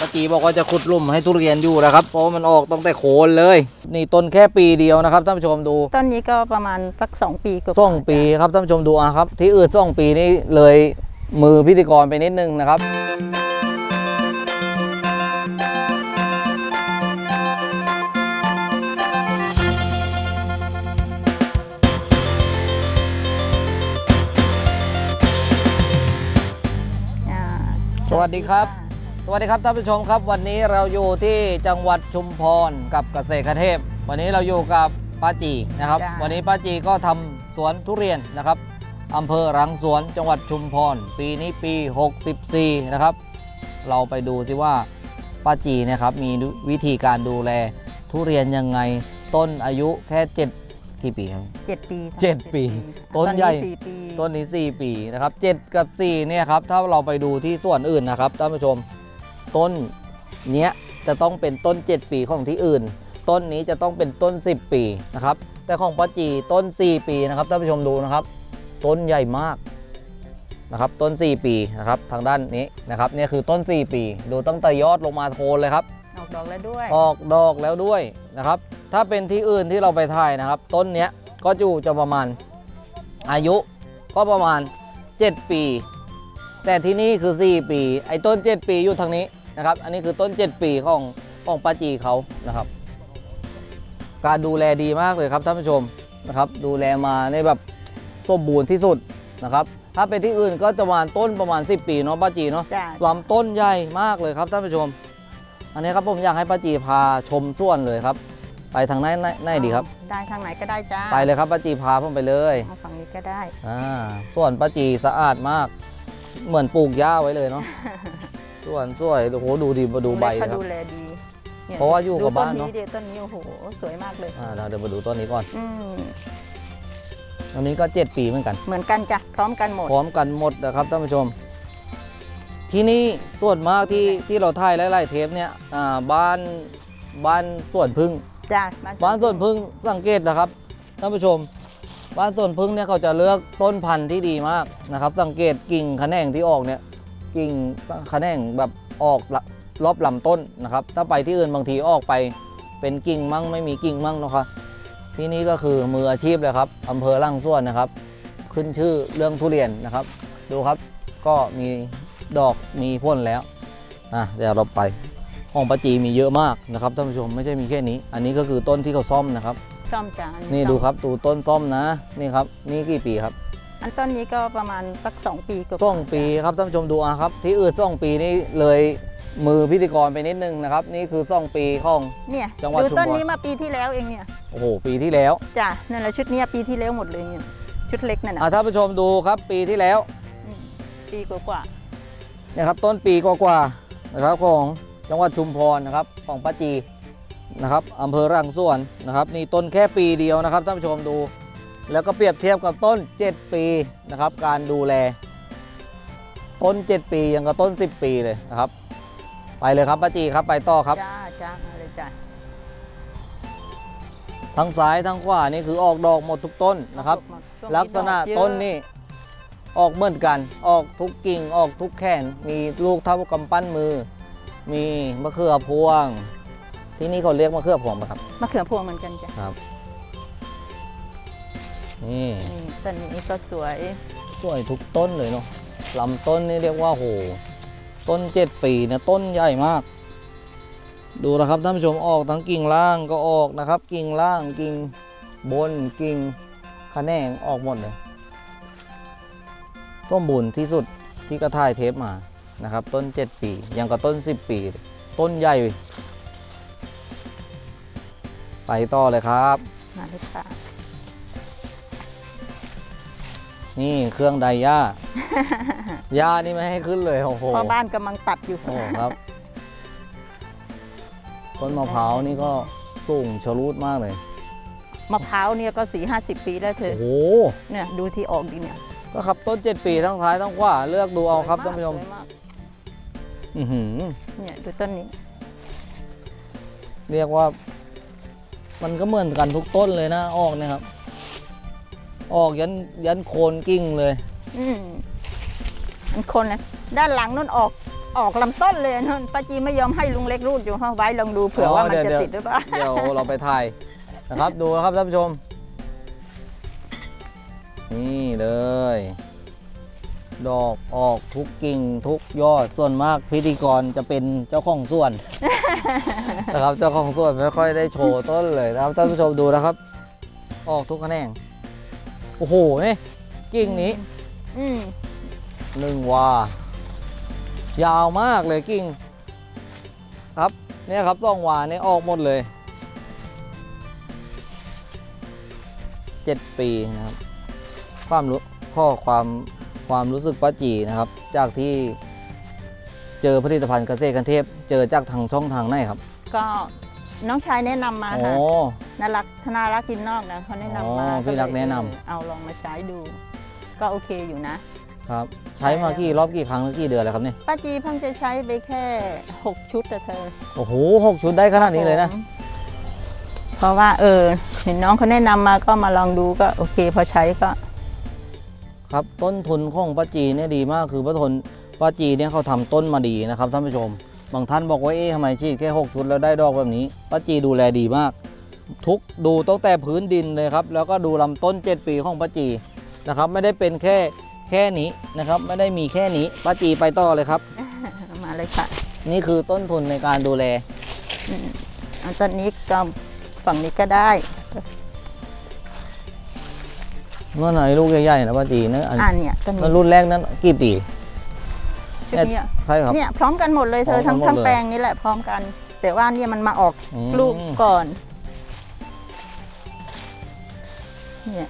ป้าจีบอกว่าจะขุดหลุมให้ทุเรียนอยู่นะครับ เพราะว่ามันออกตั้งแต่โคนเลย นี่ต้นแค่ปีเดียวนะครับท่านผู้ชมดูต้นนี้ก็ประมาณสักสองปีกว่าๆส่องปีครับท่านผู้ชมดูอะครับ ที่อื่นส่องปีนี่เลยมือพิธีกรไปนิดนึงนะครับ อ่าสวัสดีครับ สวัสดีครับท่านผู้ชมครับ วันนี้เราอยู่ที่จังหวัดชุมพรกับเกษตรเทพ วันนี้เราอยู่กับป้าจีนะครับ จ้ะ วันนี้ป้าจีก็ทำสวนทุเรียนนะครับอำเภอรังสวนจังหวัดชุมพร ปีนี้ปี 64 นะครับ เราไปดูสิว่าป้าจีเนะครับมีวิธีการดูแลทุเรียนยังไงต้นอายุแค่7กี่ปีครับ เจ็ดปีเจ็ดปีต้นใหญ่ สี่ปีต้นนี้ 4 ปีนะครับ 7 กับ 4 เนี่ยครับ ถ้าเราไปดูที่ส่วนอื่นนะครับท่านผู้ชม ต้นเนี้ยจะต้องเป็นต้น 7 ปีของที่อื่น ต้นนี้จะต้องเป็นต้น 10 ปีนะครับ แต่ของป้าจีต้น 4 ปีนะครับท่านผู้ชมดูนะครับ ต้นใหญ่มากนะครับต้น 4 ปีนะครับทางด้านนี้นะครับเนี่ยคือต้น 4 ปี ดูตั้งแต่ยอดลงมาโคนเลยครับออกดอกแล้วด้วย ออกดอกแล้วด้วยนะครับ ถ้าเป็นที่อื่นที่เราไปถ่ายนะครับ ต้นเนี้ยก็อยู่จะประมาณอายุก็ประมาณ 7 ปี แต่ที่นี่คือ 4 ปี ไอ้ต้น 7 ปีอยู่ทางนี้ นะครับ อันนี้คือต้น 7 ปีของของป้าจีเขานะครับ การดูแลดีมากเลยครับท่านผู้ชมนะครับ ดูแลมาในแบบสมบูรณ์ที่สุดนะครับ ถ้าเป็นที่อื่นก็จะประมาณต้นประมาณ 10 ปีเนาะป้าจีเนาะจ้าลำต้นใหญ่มากเลยครับท่านผู้ชม อันนี้ครับผมอยากให้ป้าจีพาชมส่วนเลยครับ ไปทางไหนไหนไหนดีครับ ได้ทางไหนก็ได้จ้าไปเลยครับป้าจีพาผมไปเลย เอาฝั่งนี้ก็ได้ อ่าส่วนป้าจีสะอาดมาก เหมือนปลูกหญ้าไว้เลยเนาะ ส่วนสวยโอ้โหดูดีมาดูใบเขานะครับดูแลดีนี่เพราะว่าอยู่กับดูบ้านเนอะต้ดียวต้นนี้โอ้โหสวยมากเลยอ่าเดี๋ยวเดี๋ยวมาดูต้นนี้ก่อนอืมอันนี้ก็ 7 ปีเหมือนกัน เหมือนกันจ้ะพร้อมกันหมด พร้อมกันหมดนะครับท่านผู้ชม ที่นี่ส่วนมากที่ที่เราถ่ายหลายๆเทปเนี่ยอ่าบ้านบ้านสวนพึ่ง จ้าบ้านสวนพึ่งสังเกตนะครับท่านผู้ชม บ้านสวนพึ่งเนี่ยเขาจะเลือกต้นพันธุ์ที่ดีมากนะครับ สังเกตกิ่งแขนงที่ออกเนี่ย กิ่งแขนงแบบออกละรอบลำต้นนะครับ ถ้าไปที่อื่นบางทีออกไปเป็นกิ่งมั่งไม่มีกิ่งมั่งนะครับที่นี่ก็คือมืออาชีพเลยครับอำเภอล่างส่วนนะครับ ขึ้นชื่อเรื่องทุเรียนนะครับ ดูครับก็มีดอกมีพ่นแล้วอะเดี๋ยวเราไปของปาจีมีเยอะมากนะครับท่านผู้ชมไม่ใช่มีแค่นี้ อันนี้ก็คือต้นที่เขาซ่อมนะครับ ซ่อมจ้านี่ซ่อมดูครับดูต้นซ่อมนะนี่ครับนี่กี่ปีครับ อันต้นนี้ก็ประมาณสักสองปีกว่าๆซ่องปีครับท่านผู้ชมดูอะครับ ที่อื่นซ่องปีนี่เลยมือพิธีกรไปนิดนึงนะครับ นี่คือซ่องปีของ เนี่ยจังหวัดดูชุมพร ต้นนี้มาปีที่แล้วเองเนี่ยโอ้โหปีที่แล้วจ้ะนั่นแหละชุดเนี้ยปีที่แล้วหมดเลยเนี่ยชุดเล็กนั่นอะน่ะท่านผู้ชมดูครับปีที่แล้วอืมปีกว่าเนี่ยครับต้นปีกว่าๆนะครับของจังหวัดชุมพรนะครับของป้าจีนะครับอำเภอรังส่วนนะครับนี่ต้นแค่ปีเดียวนะครับท่านผู้ชมดู แล้วก็เปรียบเทียบกับต้น 7 ปีนะครับ การดูแล ต้น 7 ปียังกับต้น 10 ปีเลยนะครับ ไปเลยครับป้าจีครับไปต่อครับๆจ้าจ้ามาเลยจ้าทั้งซ้ายทั้งขวานี่คือออกดอกหมดทุกต้นนะครับช่วงลักษณะดอเยอต้นนี่ออกเหมือนกัน ออกทุกกิ่งออกทุกแขน มีลูกเท่ากำปั้นมือ มีมะเขือพวง ที่นี่เขาเรียกมะเขือพวงไหมครับ มะเขือพวงเหมือนกันจ้ะครับ นี่นี่ต้นนี้ก็สวย สวยทุกต้นเลยเนาะลำต้นนี่เรียกว่าโห ต้นเจ็ดปีเนี่ยต้นใหญ่มาก ดูนะครับท่านผู้ชมออกทั้งกิ่งล่างก็ออกนะครับ กิ่งล่างกิ่งบนกิ่งขะแหนงออกหมดเลยต้นบุญที่สุดที่กระถ่ายเทปมานะครับ ต้น 7 ปียังกับต้น 10 ปี ต้นใหญ่ ไปต่อเลยครับ มาเลยค่ะ นี่เครื่องไดย่า ย่านี่ไม่ให้ขึ้นเลยโอ้โหพ่อบ้านกำลังตัดอยู่ โอ้ครับต้นมะพร้าวนี่ก็สูงชะลูดมากเลย มะพร้าวเนี่ยก็สี่ห้าสิบปีแล้วเธโอ้อโหเนี่ยดูที่ออกดีเนี่ยก็ครับต้น 7 ปีทั้งท้ายทั้งขวาเลือกดูเอาครับท่านผู้ชมสวยกอื้อหือเนี่ยดูต้นนี้ เรียกว่า มันก็เหมือนกันทุกต้นเลยนะออกเนี่ยครับ ออกยันยันโคนกิ่งเลย อืมมันคนนะด้านหลังนู่นออกออกลำต้นเลยนะป้าจีไม่ยอมให้ลุงเล็กรูดอยู่เอาไว้ลองดูเผื่อว่ามันจะติดหรือเปล่าเดี๋ยวเราไปถ่ายนะครับดูนะครับท่านผู้ชม นี่เลย ดอกออกทุกกิ่งทุกยอดส่วนมากพิธีกรจะเป็นเจ้าของส่วนนะครับเจ้าของส่วนไม่ค่อยได้โชว์ต้นเลยนะครับท่านผู้ชมดูนะครับ ออกทุกแขนง โอ้โหนี่กิ่งนี้อืมหนึ่งวายาวมากเลยกิ่ง ครับเนี่ยครับสองวาเนี่ยออกหมดเลยเจ็ดปีนะครับ ความรู้ข้อความความรู้สึกป้าจีนะครับ จากที่เจอผลิตภัณฑ์เกษตรกันเทพ เจอจากทางช่องทางไหนครับ ก็ น้องชายแนะนำมาอ๋อค่ะน่ารักธนารักกินนอกนะเขาแนะนำมาอ๋อพี่รักแนะนำ เออเอาลองมาใช้ดู ก็โอเคอยู่นะ ครับ ใช้มากี่รอบกี่ครั้งหรือกี่เดือนแล้วครับเนี่ยป้าจีเพิ่งจะใช้ไปแค่ 6 ชุดแต่เธอโอ้โหหกชุดได้ขนาดนี้เลยนะ ผมเพราะว่าเออ เห็นน้องเขาแนะนำมาก็มาลองดูก็โอเค พอใช้ก็ ครับต้นทุนของป้าจีเนี่ยดีมากคือป้าทนป้าจีเนี่ยเขาทำต้นมาดีนะครับท่านผู้ชม บางท่านบอกว่าเอ๊ะทำไมฉีดแค่หกชุดแล้วได้ดอกแบบนี้ป้าจีดูแลดีมาก ทุกดูตั้งแต่พื้นดินเลยครับ แล้วก็ดูลำต้น 7 ปีของป้าจีนะครับ ไม่ได้เป็นแค่แค่นี้นะครับ ไม่ได้มีแค่นี้ป้าจีไปต่อเลยครับ มาเลยค่ะ นี่คือต้นทุนในการดูแลอันตอนนี้ก็ฝั่งนี้ก็ได้เมื่อไหร่ลูกใหญ่ๆนะป้าจีนะอันอ่านเนี่ยต้นมันนี้รุ่นแรกนั้นกี่ปี ชุดเนี้ยใช่ครับ เนี่ยพร้อมกันหมดเลยเธอพร้อทั้มงกันหมดทั้งเลยแปลงนี่แหละพร้อมกัน แต่ว่าเนี่ยมันมาออกอืม ลูกก่อน เนี่ย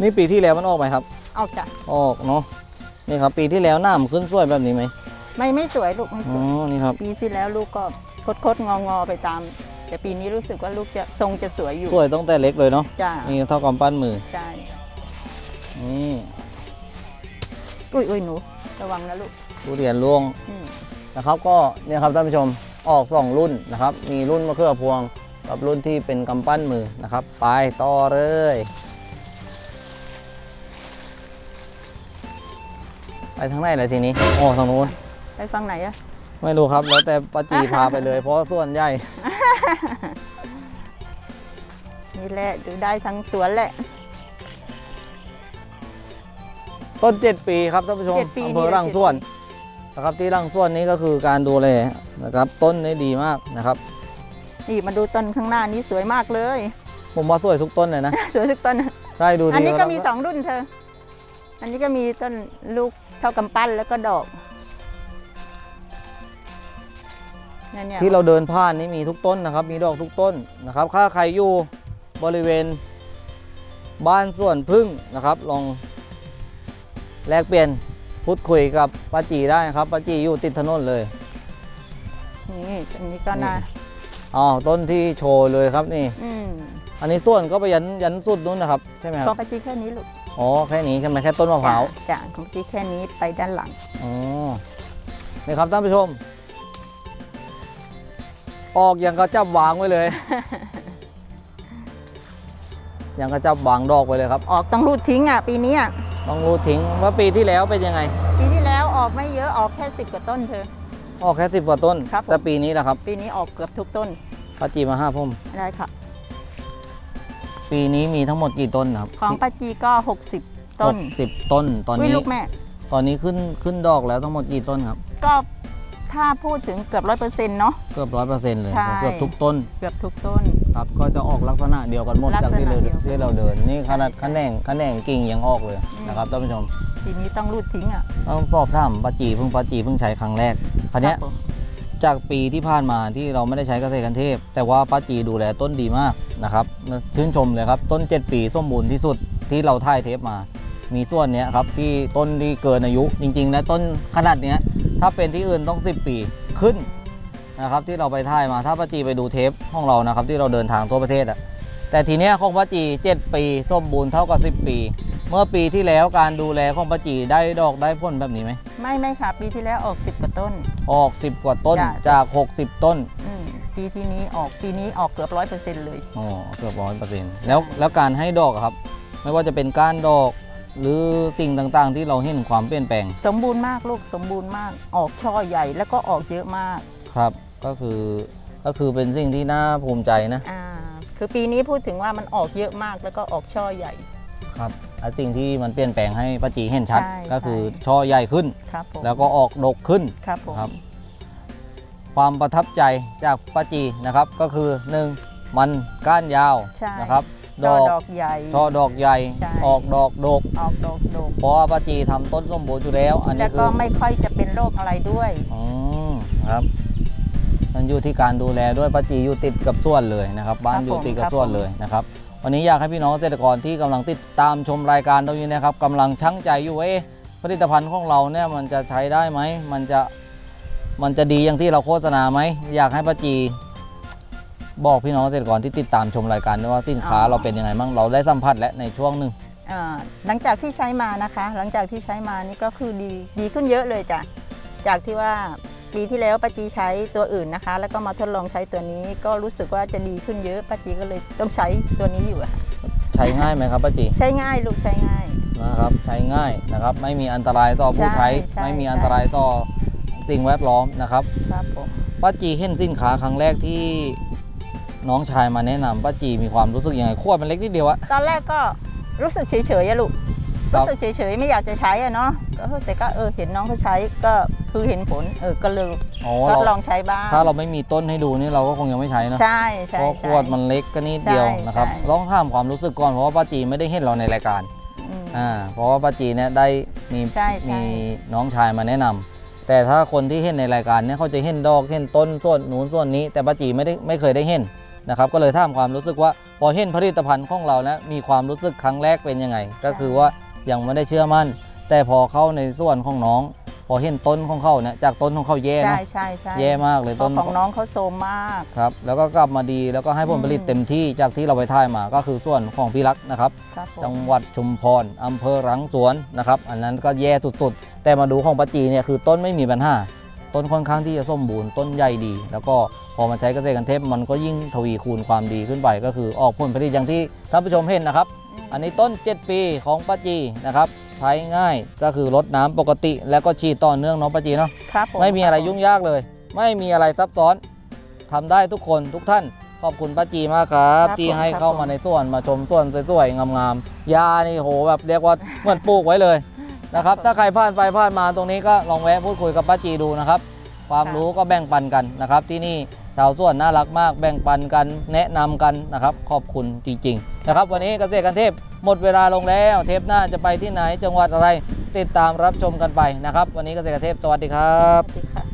นี่ปีที่แล้วมันออกไหมครับ ออกจากออกเนาะนี่ครับ ปีที่แล้วหน้ามันขึ้นสวยแบบนี้ไหมไม่ไม่สวยลูกไม่สอ๋อวย นี่ครับ ปีที่แล้วลูกก็คดคดงองอๆไปตาม แต่ปีนี้รู้สึกว่าลูกจะทรงจะสวยอยู่สวยตั้งแต่เล็กเลยเนาะจ้านี่เท่ากำปั้นมือ ใช่นี่ อุ้ยอุ้ยหนู ระวังนะลูก ทุเรียนร่วงอืม นะครับ ก็เนี่ยครับท่านผู้ชมออกสองรุ่นนะครับ มีรุ่นมะเขือพวงกับรุ่นที่เป็นกำปั้นมือนะครับ ไปต่อเลย ไปทางไหนเลยทีนี้โอ้ทางนู้น ไปฟังไหนอะไม่รู้ครับ แล้วแต่ป้าจีพาไปเลย เพราะส่วนใหญ่ นี่แหละดูได้ทั้งสวนแหละ ต้น 7 ปีครับท่านผู้ชมเจ็ดปีอำเภอนี่แหละ รังส่วนเจ็ดปีนะครับที่รังส่วนนี้ก็คือการดูแลนะครับต้นนี้ดีมากนะครับ นี่มาดูต้นข้างหน้านี้สวยมากเลย ผมว่าสวยทุกต้นเลยนะ สวยทุกต้น ใช่ดูดีอันนี้ก็แล้วมีสองรุ่นเธอ อันนี้ก็มีต้นลูกเท่ากำปั้นแล้วก็ดอกเนี่ยเนี่ยที่เราเดินผ่านนี่มีทุกต้นนะครับ มีดอกทุกต้นนะครับถ้าใครอยู่บริเวณบ้านสวนพึ่งนะครับ ลอง แลกเปลี่ยนพูดคุยกับป้าจีได้นะครับป้าจีอยู่ติดถนนเลยนี่อันนี้ก็น่าอ๋อต้นที่โชว์เลยครับนี่ อืมอันนี้ส่วนก็ไปยันยันสุดนู้นนะครับใช่ไหมคขอรังบปาจีแค่นี้ลูกอ๋อแค่นี้ใช่ไหมแค่ต้นมะพร้าวจ้ะของจีแค่นี้ไปด้านหลัง อ๋อนี่ครับท่านผู้ชม ออกอย่างก็จับวางไว้เลย อย่างก็จับวางดอกไว้เลยครับ ออกต้องรูดทิ้งอะปีนี้อะ ต้องรู้ทิ้งว่าปีที่แล้วเป็นยังไง ปีที่แล้วออกไม่เยอะออกแค่สิบกว่าต้นเธอ ออกแค่สิบกว่าต้น ครับผม แต่ปีนี้แหละครับปีนี้ออกเกือบทุกต้นป้าจีมาห้าพุ่ม ได้ค่ะ ปีนี้มีทั้งหมดกี่ต้นครับของปาจีก็ 60 ต้นหกสิบต้นตอนอุ้ยนี้ ลูกแม่ ตอนนี้ขึ้นขึ้นดอกแล้วทั้งหมดกี่ต้นครับ ก็ ถ้าพูดถึงเกือบร้อยเปอร์เซ็นต์เนาะ เกือบร้อยเปอร์เซ็นต์เลยใช่ เกือบทุกต้นเกือบทุกต้น ครับก็จะออกลักษณะเดียวกันหมดลักจากษณะที่เราเดียวกันที่เราเดินนี่ขนาดใช่ ขนงขนงกิ่งยังออกเลยอืมนะครับท่านผู้ชมปีนี้ต้องรูดทิ้งอะต้องสอบถามป้าจีเพิ่งป้าจีเพิ่งใช้ครั้งแรกคันนี้ยครับผมจากปีที่ผ่านมาที่เราไม่ได้ใช้เกษตรกันเทพ แต่ว่าป้าจีดูแลต้นดีมากนะครับชื่นชมเลยครับต้น 7 ปีสมบูรณ์ที่สุดที่เราถ่ายเทปมา มีส่วนเนี้ยครับที่ต้นที่เกินอายุจริงๆแล้วต้นขนาดเนี้ย ถ้าเป็นที่อื่นต้อง 10 ปีขึ้นนะครับที่เราไปถ่ายมาถ้าป้าจีไปดูเทปของเรานะครับที่เราเดินทางทั่วประเทศอะแต่ทีเนี้ยของป้าจี 7 ปีสมบูรณ์เท่ากับ 10 ปี เมื่อปีที่แล้วการดูแลของป้าจีได้ดอกได้ผลแบบนี้ไหมไม่ไม่ค่ะ ปีที่แล้วออก 10กว่าต้น ออก 10 กว่าต้นจ้ะ จาก 60 ต้นอืมปีที่นี้ออกปีนี้ออกเกือบร้อยเปอร์เซ็นต์เลย อ๋อเกือบร้อยเปอร์เซ็นต์แล้วแล้วการให้ดอกอะครับ ไม่ว่าจะเป็นก้านดอก หรือสิ่งต่างๆ ที่เราเห็นความเปลี่ยนแปลง สมบูรณ์มากลูกสมบูรณ์มาก ออกช่อใหญ่แล้วก็ออกเยอะมากครับก็คือก็คือเป็นสิ่งที่น่าภูมิใจนะอ่าคือปีนี้พูดถึงว่ามันออกเยอะมากแล้วก็ออกช่อใหญ่ ครับอะสิ่งที่มันเปลี่ยนแปลงให้ป้าจีเห็นชัด ใช่ก็คือใช่ ช่อใหญ่ขึ้น ครับผมแล้วก็ออกดกขึ้น ครับผมครับ ความประทับใจจากป้าจีนะครับ ก็คือ 1. มันก้านยาวใช่นะครับ ช่อดอกดอกใหญ่ ช่อดอกใหญ่ ใช่ ออกดอกดก ออกดอกดกเพราะว่าป้าจีทำต้นส้มบูรณ์อยู่แล้ว อันนี้แล้วคืก็อไม่ค่อยจะเป็นโรคอะไรด้วย อืมครับมันอยู่ที่การดูแลด้วยป้าจีอยู่ติดกับส่วนเลยนะครับ บ้านครับอยู่ติดกับผม ส่วนเลยนะครับ วันนี้อยากให้พี่น้องเกษตรกรที่กำลังติดตามชมรายการตรงนี้นะครับกำลังชั่งใจอยู่ว่าเอ๊ะผลิตภัณฑ์ของเราเนี่ยมันจะใช้ได้ไหมมันจะมันจะดีอย่างที่เราโฆษณาไหมอยากให้ป้าจี บอกพี่น้องเกษตรกรที่ติดตามชมรายการด้วยว่าสินค้าเราเป็นยังไงบ้างเราได้สัมผัสและในช่วงหนึ่งอ่าหลังจากที่ใช้มานะคะ หลังจากที่ใช้มานี่ก็คือดีดีขึ้นเยอะเลยจ้ะจากที่ว่าปีที่แล้วป้าจีใช้ตัวอื่นนะคะ แล้วก็มาทดลองใช้ตัวนี้ก็รู้สึกว่าจะดีขึ้นเยอะป้าจีก็เลยต้องใช้ตัวนี้อยู่อะค่ะใช้ง่ายไหมครับป้าจีใช้ง่ายลูกใช้ง่าย นะครับใช้ง่ายนะครับ ไม่มีอันตรายต่อผู้ใช่ใช้ใช่ ไม่มีอันตรายต่อสิ่งแวดล้อมนะครับครับผมป้าจีเห็นสินค้าครั้งแรกที่ น้องชายมาแนะนำป้าจีมีความรู้สึกยังไงขวดมันเล็กนิดเดียวอะ ตอนแรกก็รู้สึกเฉยๆอะลูก ครับ รู้สึกเฉยๆไม่อยากจะใช้อะเนาะก็เออแต่ก็เออเห็นน้องเขาใช้ก็คือเห็นผลเออก็เลยอ๋อทเราดลองใช้บ้างถ้าเราไม่มีต้นให้ดูนี่เราก็คงยังไม่ใช้นะใช่ใช่เพราะขใช่ วดมันเล็กก็นิดเดียวใช่นะครับใช่ต้องถามความรู้สึกก่อนเพราะว่าป้าจีไม่ได้เห็นเราในรายการอืม อ่าเพราะว่าป้าจีเนี่ยได้มีใช่ใช่ มีน้องชายมาแนะนำแต่ถ้าคนที่เห็นในรายการเนี่ยเขาจะเห็นดอกเห็นต้นส่วนนู้นส่วนนี้ แต่ป้าจีไม่ได้ไม่เคยได้เห็น นะครับก็เลยถามความรู้สึกว่าพอเห็นผลิตภัณฑ์ของเราแล้วมีความรู้สึกครั้งแรกเป็นยังไง ก็คือว่ายังไม่ได้เชื่อมั่น แต่พอเข้าในส่วนของน้อง พอเห็นต้นของเขาเนี่ยจากต้นของเขาแย่ใช่เนาะใช่ใช่แย่มากเลยเพต้ราะนของน้องเขาโซมมาก ครับแล้วก็กลับมาดีแล้วก็ให้ผลผลิตอืม เต็มที่จากที่เราไปถ่ายมาก็คือส่วนของพี่รักนะครับ ครับผม จังหวัดชุมพรอำเภอรังสวนนะครับ อันนั้นก็แย่สุดๆ แต่มาดูของปัจจีเนี่ยคือต้นไม่มีปัญหา ต้นค่อนข้างที่จะสมบูรณ์ต้นใหญ่ดี แล้วก็พอมาใช้เกษตรกันเทพมันก็ยิ่งทวีคูณความดีขึ้นไป ก็คือออกผลผลิตอย่างที่ท่านผู้ชมเห็นนะครับ อันนี้ต้น 7 ปีของปัจจีนะครับใช้ง่ายก็คือรดน้ำปกติ แล้วก็ฉีดต่อเนื่องเนาะปัจจีเนาะครับผไม่มีอะไรคบผยุ่งยากเลย ไม่มีอะไรซับซ้อนทำได้ทุกคนทุกท่านขอบคุณป้าจีมากครับครับที่ผมให้ครับเข้ามาผมในสวนมาชมสวนสวยๆงามๆยานี่โหแบบเรียกว่าเหมือนปลูกไว้เลย นะครับ ถ้าใครผ่านไปผ่านมาตรงนี้ก็ลองแวะพูดคุยกับป้าจีดูนะครับ ความรู้ก็แบ่งปันกันนะครับ ที่นี่ชาวสวนน่ารักมาก แบ่งปันกันแนะนำกันนะครับ ขอบคุณจริงๆนะครับ วันนี้เกษตรกันเทพหมดเวลาลงแล้วเทปหน้าจะไปที่ไหนจังหวัดอะไร ติดตามรับชมกันไปนะครับ วันนี้เกษตรกันเทพสวัสดีครับสวัสดีค่ะ